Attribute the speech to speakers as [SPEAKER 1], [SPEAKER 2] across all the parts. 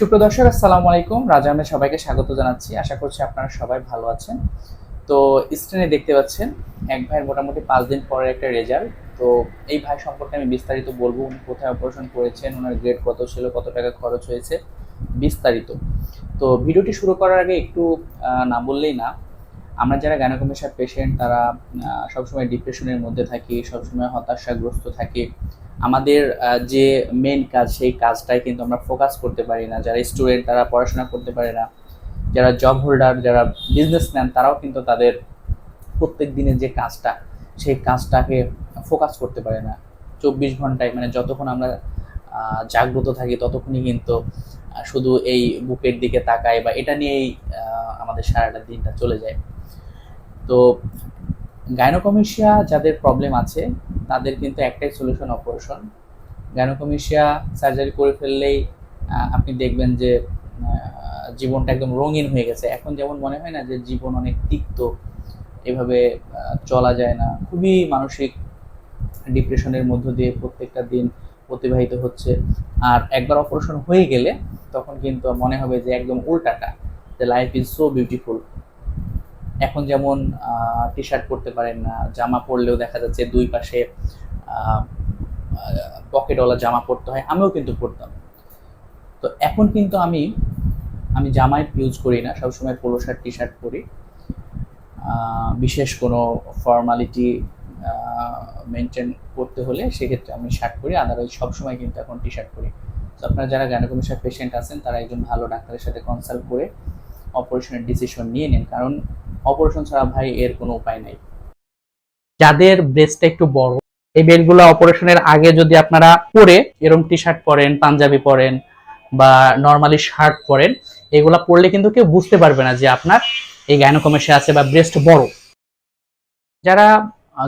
[SPEAKER 1] সুপ্রদর্শক আসসালামু আলাইকুম। রাজা আহমেদ সবাইকে স্বাগত জানাচ্ছি। আশা করছি আপনারা সবাই ভালো আছেন। তো স্ক্রিনে দেখতে পাচ্ছেন, এক ভাইয়ের মোটামুটি পাঁচ দিন পরের একটা রেজাল্ট তো, এই ভাই সম্পর্কে আমি বিস্তারিত বলব। উনি কোথায় অপারেশন করেছেন, ওনার গ্রেড কত ছিল, কত টাকা খরচ হয়েছে, বিস্তারিত। তো ভিডিওটি শুরু করার আগে একটু না বললেই না আমরা যারা গ্যানোকমেশার পেশেন্ট তারা সবসময় ডিপ্রেশনের মধ্যে থাকি, সবসময় হতাশাগ্রস্ত থাকি। আমাদের যে মেন কাজ, সেই কাজটাই কিন্তু আমরা ফোকাস করতে পারি না। যারা স্টুডেন্ট তারা পড়াশোনা করতে পারে না। যারা জব হোল্ডার যারা বিজনেসম্যান তারাও কিন্তু তাদের প্রত্যেক দিনের যে কাজটা, সেই কাজটাকে ফোকাস করতে পারে না। চব্বিশ ঘন্টায় মানে যতক্ষণ আমরা জাগ্রত থাকি, ততক্ষণই কিন্তু শুধু এই বুকের দিকে তাকায় বা এটা নিয়েই আমাদের সারাটা দিনটা চলে যায়। তো গাইনোকমিশিয়া যাদের প্রবলেম আছে, তাদের কিন্তু একটাই সলিউশন অপারেশন গাইনোকমিশিয়া সার্জারি করে ফেললেই আপনি দেখবেন যে জীবনটা একদম রঙিন হয়ে গেছে। এখন যেমন মনে হয় না যে, জীবন অনেক তিক্ত, এভাবে চলা যায় না। খুবই মানসিক ডিপ্রেশনের মধ্য দিয়ে প্রত্যেকটা দিন অতিবাহিত হচ্ছে। আর একবার অপারেশন হয়ে গেলে, তখন কিন্তু মনে হবে যে, একদম উল্টাটা, যে লাইফ ইজ সো বিউটিফুল এখন যেমন টি শার্ট পরতে পারেন না, জামা পরলেও দেখা যাচ্ছে দুই পাশে পকেটওয়ালা জামা পরতে হয়, আমিও কিন্তু পরতাম। তো এখন কিন্তু আমি আমি জামাই ইউজ করি না, সবসময় পোলো শার্ট টি শার্ট পরি বিশেষ কোনো ফর্মালিটি মেনটেন করতে হলে সেক্ষেত্রে আমি শার্ট পরি আদারওয়াইজ সবসময় কিন্তু এখন টি শার্ট পরি। তো আপনারা যারা গ্যানোকমিশার পেশেন্ট আছেন, তারা একজন ভালো ডাক্তারের সাথে কনসাল্ট করে অপারেশনের ডিসিশন নিয়ে নিন, কারণ অপারেশন ছাড়া ভাই এর কোনো উপায় নাই। যাদের ব্রেস্টটা একটু বড়, এই বেলগুলো অপারেশনের আগে যদি আপনারা পরে এরকম টি শার্ট পরেন, পাঞ্জাবি পরেন বা নর্মালি শার্ট পরেন, এগুলা পরলে কিন্তু কেউ বুঝতে পারবে না যে আপনার এই গাইনোকমেশিয়া আছে বা ব্রেস্ট বড়। যারা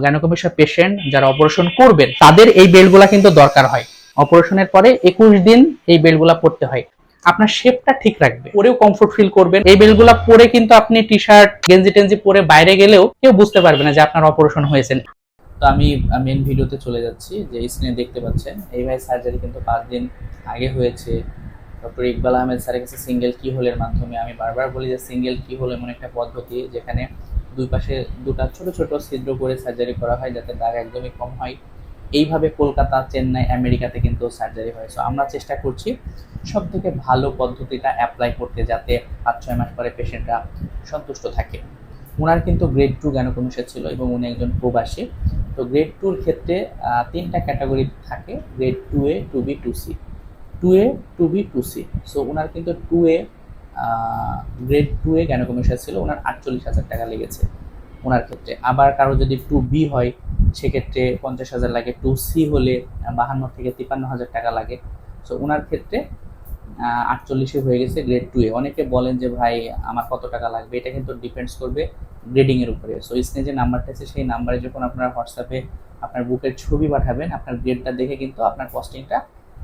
[SPEAKER 1] গাইনোকমেশিয়া পেশেন্ট যারা অপারেশন করবেন, তাদের এই বেলগুলা কিন্তু দরকার হয়। অপারেশনের পরে একুশ দিন এই বেলগুলা পরতে হয়। আপনার শেপটা ঠিক রাখবে। পরেও কমফোর্ট ফিল করবেন। এই বেলগুলা পরে কিন্তু আপনি টি শার্ট গেঞ্জি টেঞ্জি পরে বাইরে গেলেও কেউ বুঝতে পারবে না যে আপনার অপারেশন হয়েছে। তো আমি মেন ভিডিওতে চলে যাচ্ছি, যে স্ক্রিনে দেখতে পাচ্ছেন। এই ভাই সার্জারি কিন্তু পাঁচ দিন আগে হয়েছে। ডক্টর ইকবাল আহমেদ স্যারের কাছে সিঙ্গেল কি হোলের মাধ্যমে আমি বারবার বলি যে সিঙ্গেল কি হোল এমন একটা পদ্ধতি যেখানে দুই পাশে দুটা ছোট ছোট ছিদ্র করে সার্জারি করা হয় যাতে দাগ একদমই কম হয়। এইভাবে কলকাতা, চেন্নাই, আমেরিকাতে কিন্তু সার্জারি হয়। সো আমরা চেষ্টা করছি সব থেকে ভালো পদ্ধতিটা অ্যাপ্লাই করতে যাতে পাঁচ, ছয় মাস পরে পেশেন্টরা সন্তুষ্ট থাকে। ওনার কিন্তু গ্রেড টু গ্যানোকমিশা ছিল এবং উনি একজন প্রবাসী। তো গ্রেড টুর ক্ষেত্রে তিনটা ক্যাটাগরি থাকে grade two A two B two C two A two B two C so ওনার কিন্তু two A grade two A গ্যানোকমিশা ছিল ওনার আটচল্লিশ হাজার টাকা লেগেছে ওনার ক্ষেত্রে। আবার কারও যদি টু বি হয় সেক্ষেত্রে পঞ্চাশ হাজার লাগে টু সি হলে বাহান্ন থেকে তিপ্পান্ন হাজার টাকা লাগে। সো ওনার ক্ষেত্রে আটচল্লিশে হয়ে গেছে গ্রেড টু এ। অনেকে বলেন যে, ভাই, আমার কত টাকা লাগবে? এটা কিন্তু ডিপেন্ডস করবে গ্রেডিংয়ের উপরে। সো স্ক্রিনে যে নাম্বারটা আছে, সেই নাম্বারে যখন আপনারা হোয়াটসঅ্যাপে আপনার বুকের ছবি পাঠাবেন, আপনার গ্রেডটা দেখে কিন্তু আপনার কস্টিংটা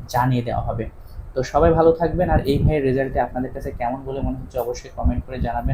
[SPEAKER 1] জানিয়ে দেওয়া হবে। তো, সবাই ভালো থাকবেন। আর এই ভাইয়ের রেজাল্টে আপনাদের কাছে কেমন বলে মনে হচ্ছে, অবশ্যই কমেন্ট করে জানাবেন।